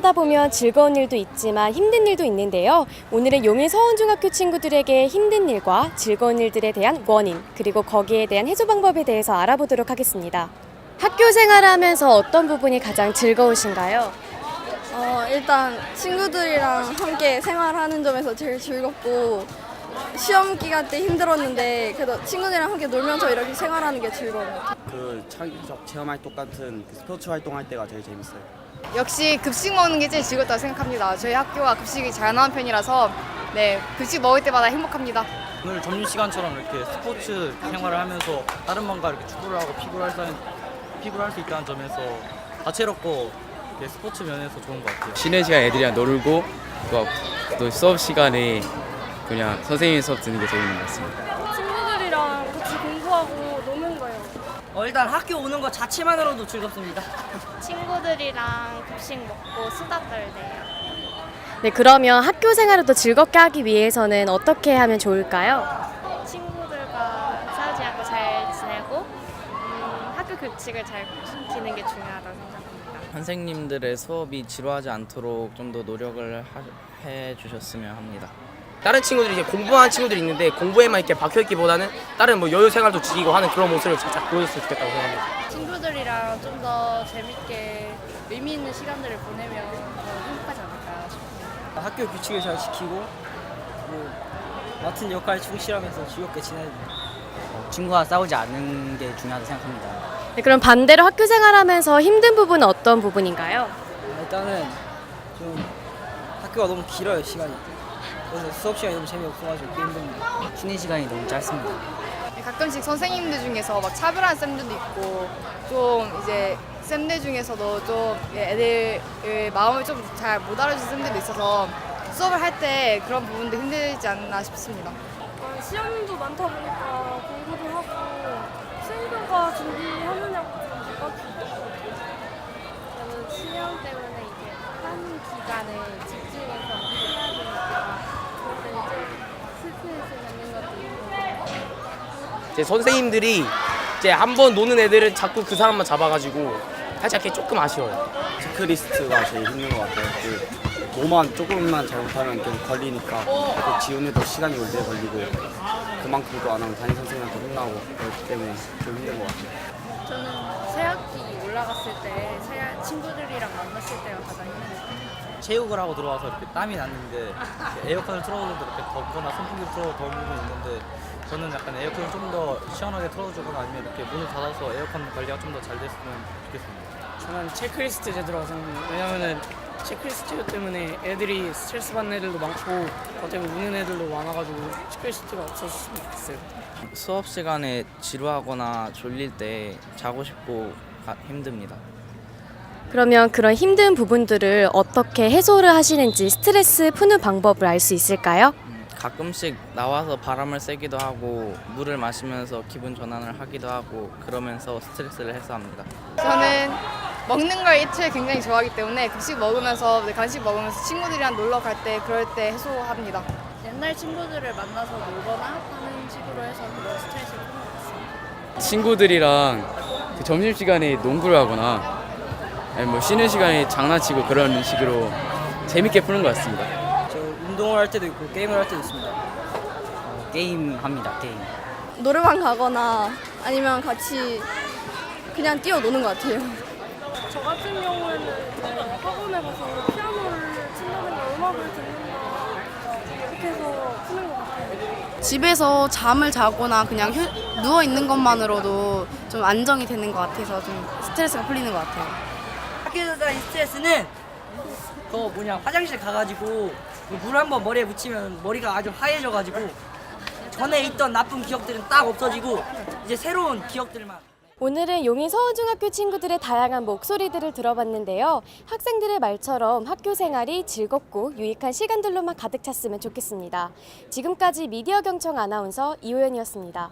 하다 보면 즐거운 일도 있지만 힘든 일도 있는데요. 오늘은 용인 서원중학교 친구들에게 힘든 일과 즐거운 일들에 대한 원인, 그리고 거기에 대한 해소 방법에 대해서 알아보도록 하겠습니다. 학교 생활을 하면서 어떤 부분이 가장 즐거우신가요? 어, 일단 친구들이랑 함께 생활하는 점에서 제일 즐겁고 시험 기간 때 힘들었는데 그래도 친구들이랑 함께 놀면서 이렇게 생활하는 게 즐거워요. 그 창의적 체험 활동 같은 그 스포츠 활동할 때가 제일 재밌어요. 역시 급식 먹는 게 제일 즐겁다고 생각합니다. 저희 학교가 급식이 잘 나오는 편이라서 네 급식 먹을 때마다 행복합니다. 오늘 점심시간처럼 이렇게 스포츠 생활을 하면서 다른 방과 이렇게 축구를 하고 피구를 할 수, 피구를 할 수 있다는 점에서 다채롭고 이렇게 스포츠 면에서 좋은 것 같아요. 쉬는 시간 애들이랑 놀고 또, 또 수업 시간에 그냥 선생님 수업 듣는 게 재밌는 것 같습니다. 친구들이랑 같이 공부하고 노는 거예요. 어, 일단 학교 오는 것 자체만으로도 즐겁습니다. 친구들이랑 급식 먹고 수다 떨대요. 네, 그러면 학교 생활을 더 즐겁게 하기 위해서는 어떻게 하면 좋을까요? 친구들과 싸우지 않고 잘 지내고 음, 학교 규칙을 잘 지키는 게 중요하다고 생각합니다. 선생님들의 수업이 지루하지 않도록 좀 더 노력을 하- 해주셨으면 합니다. 다른 친구들이 이제 공부하는 친구들이 있는데 공부에만 이렇게 박혀 있기보다는 다른 뭐 여유 생활도 즐기고 하는 그런 모습을 살짝 보여줬으면 좋겠다고 생각합니다. 친구들이랑 좀 더 재밌게 의미 있는 시간들을 보내면 더 행복하지 않을까 싶습니다. 학교 규칙을 잘 지키고 뭐 맡은 역할에 충실하면서 즐겁게 지내야 됩니다. 친구와 싸우지 않는 게 중요하다고 생각합니다. 네, 그럼 반대로 학교 생활하면서 힘든 부분은 어떤 부분인가요? 일단은 좀 학교가 너무 길어요 시간이. 그래서 수업 시간이 너무 재미없어가지고 꽤 힘듭니다. 쉬는 시간이 너무 짧습니다. 네, 가끔씩 선생님들 중에서 막 차별하는 쌤들도 있고 좀 이제 쌤들 중에서도 좀 애들의 마음을 좀 잘 못 알아주는 쌤들도 있어서 수업을 할 때 그런 부분도 힘들지 않나 싶습니다. 어, 시험도 많다 보니까 공부도 하고 수행평가 준비하느냐고 좀 바빠지고 저는 시험 때문에 이제 한 기간을 집중해서 해야 되니까 그럴 때 이제 스트레스 받는 것도 있고 이 제 선생님들이 이제 한 번 노는 애들은 자꾸 그 사람만 잡아가지고 살짝 이렇게 조금 아쉬워요. 체크리스트가 제일 힘든 것 같아요. 그 뭐만 조금만 잘못하면 계속 걸리니까 그 지우는데도 시간이 오래 걸리고 그만큼 또안 하면 담임 선생님한테 혼나고 그렇기 때문에 좀 힘든 것 같아요. 저는 새학기 올라갔을 때새 친구들이랑 만났을 때가 가장 힘들어요. 체육을 하고 들어와서 이렇게 땀이 났는데 에어컨을 틀어줘도 이렇게 덥거나 선풍기를 틀어도 더운 부분이 있는데 저는 약간 에어컨을 좀 더 시원하게 틀어주거나 아니면 이렇게 문을 닫아서 에어컨 관리가 좀 더 잘 됐으면 좋겠습니다. 저는 체크리스트 제도라고 생각합니다. 왜냐면은 체크리스트 때문에 애들이 스트레스 받는 애들도 많고 어차피 우는 애들도 많아가지고 체크리스트가 없었으면 좋겠어요. 수업 시간에 지루하거나 졸릴 때 자고 싶고 가- 힘듭니다. 그러면 그런 힘든 부분들을 어떻게 해소를 하시는지 스트레스 푸는 방법을 알 수 있을까요? 음, 가끔씩 나와서 바람을 쐬기도 하고 물을 마시면서 기분 전환을 하기도 하고 그러면서 스트레스를 해소합니다. 저는 먹는 걸 애초에 굉장히 좋아하기 때문에 급식 먹으면서 네, 간식 먹으면서 친구들이랑 놀러 갈 때 그럴 때 해소합니다. 옛날 친구들을 만나서 놀거나 하는 식으로 해서 그런 스트레스를 푸는 것 같습니다. 친구들이랑 그 점심시간에 농구를 하거나 뭐 쉬는 시간에 장난치고 그런 식으로 재밌게 푸는 것 같습니다. 저 운동을 할 때도 있고 게임을 할 때도 있습니다. 게임 합니다. 게임. 노래방 가거나 아니면 같이 그냥 뛰어노는 것 같아요. 저 같은 경우에는 이제 학원에 가서 피아노를 친다든가 음악을 듣는다 이렇게 해서 푸는 것 같아요. 집에서 잠을 자거나 그냥 누워 있는 것만으로도 좀 안정이 되는 것 같아서 좀 스트레스가 풀리는 것 같아요. 학교에서 받는 스트레스는 그 뭐냐 화장실 가가지고 물 한 번 머리에 묻히면 머리가 아주 하얘져가지고 전에 있던 나쁜 기억들은 딱 없어지고 이제 새로운 기억들만. 오늘은 용인 서원중학교 친구들의 다양한 목소리들을 들어봤는데요. 학생들의 말처럼 학교 생활이 즐겁고 유익한 시간들로만 가득 찼으면 좋겠습니다. 지금까지 미디어 경청 아나운서 이호연이었습니다.